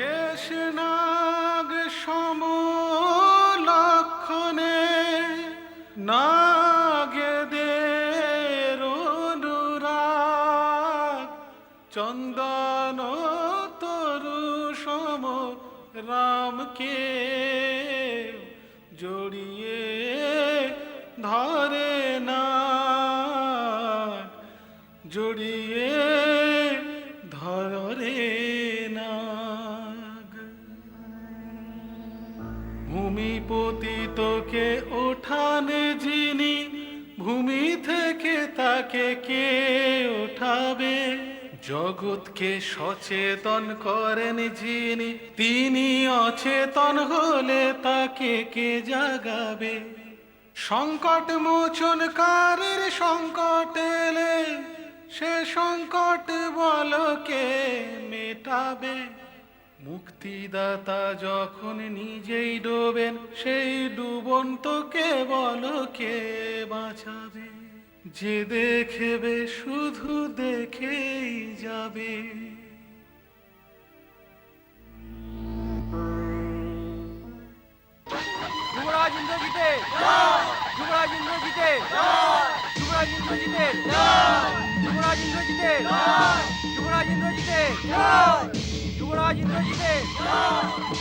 শেষনাগ সমলক্ষণে নাগেদের অনুরাগ চন্দন তরু সম রামকে জড়িয়ে ধরে না জড়িয়ে ভূমিপতি তোকে ওঠানে যিনি, ভূমি থেকে তাকে কে ওঠাবে? জগৎকে সচেতন করেন যিনি, তিনি অচেতন হলে তাকে কে জাগাবে? সংকট মোচন কারের সংকট এলে, সে সংকট বলকে মেটাবে। মুক্তিদাতা যখন নিজেই ডোবেন, সেই ডুবন্তকে বলকে বাঁচাবে? যে দেখেবে শুধু দেখেই যাবে। যুবরাজ ইন্দ্রজিতে যুবরাজ ইন্দ্রজিতে যুবরাজ ইন্দ্রজিতে যুবরাজ ইন্দ্রজিতে যুবরাজ ইন্দ্রজিতে युवराज इंद्र जी देव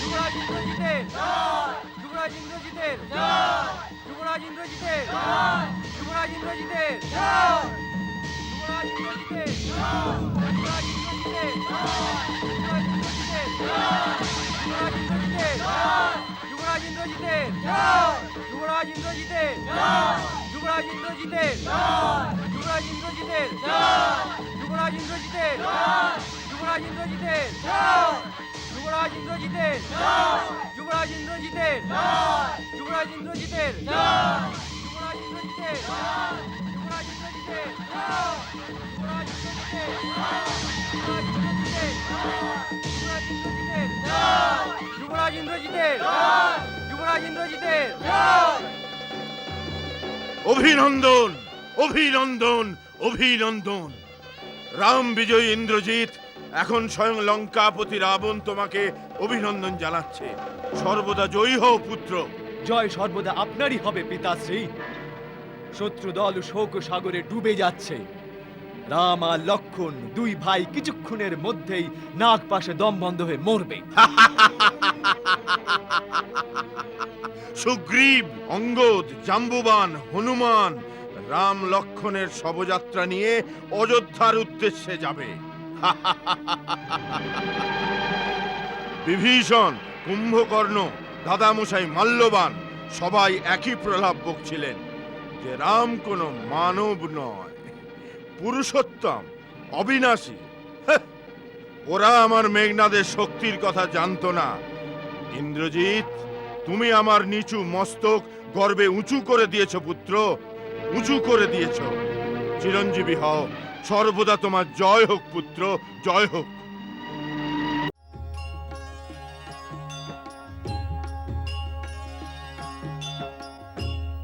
युवराज इंद्र जी देव युवराज इंद्र जी देव युवराज इंद्र जी देव युवराज इंद्र जी देव युवराज इंद्र जी देव युवराज इंद्र जी देव युवराज इंद्र जी देव युवराज इंद्र जी देव युवराज इंद्र जी देव युवराज इंद्र जी देव युवराज इंद्र जी देव युवराज इंद्र जी देव युवराज इंद्र जी देव যুবরাজ ইন্দ্রজিতে যুবরাজ ইন্দ্রজিতে যুবরাজ ইন্দ্রজিতে যুবরাজ ইন্দ্রজিতে যুবরাজ ইন্দ্রজিতে যুবরাজ ইন্দ্রজিতে যুবরাজ ইন্দ্রজিতে যুবরাজ যুবরাজ ইন্দ্রজিতে যুবরাজ অভিনন্দন অভিনন্দন অভিনন্দন রাম বিজয়ী ইন্দ্রজিৎ এখন স্বয়ং লঙ্কাপতি রাবণ তোমাকে অভিনন্দন জানাচ্ছে। সর্বদা জয়ী হও পুত্র। জয় সর্বদা আপনারই হবে পিতাশ্রী। শত্রু দল শোক সাগরে ডুবে যাচ্ছে। রাম আর লক্ষণ দুই ভাই কিছুক্ষণের মধ্যেই নাগ পাশে দম বন্ধ হয়ে মরবে। সুগ্রীব অঙ্গদ জাম্বুবান হনুমান রাম লক্ষণের শবযাত্রা নিয়ে অযোধ্যার উদ্দেশ্যে যাবে। বিভীষণ কুম্ভকর্ণ দাদামশাই মাল্যবান সবাই একই প্রলাপ বকছিলেন যে রাম কোনো মানব নয় পুরুষোত্তম অবিনাশী। হ্যাঁ, ওরা আমার মেঘনাদের শক্তির কথা জানতো না। ইন্দ্রজিৎ তুমি আমার নিচু মস্তক গর্বে উঁচু করে দিয়েছ পুত্র উঁচু করে দিয়েছ। চিরঞ্জীবী হও সর্বদা তোমার জয় হোক পুত্র জয় হোক।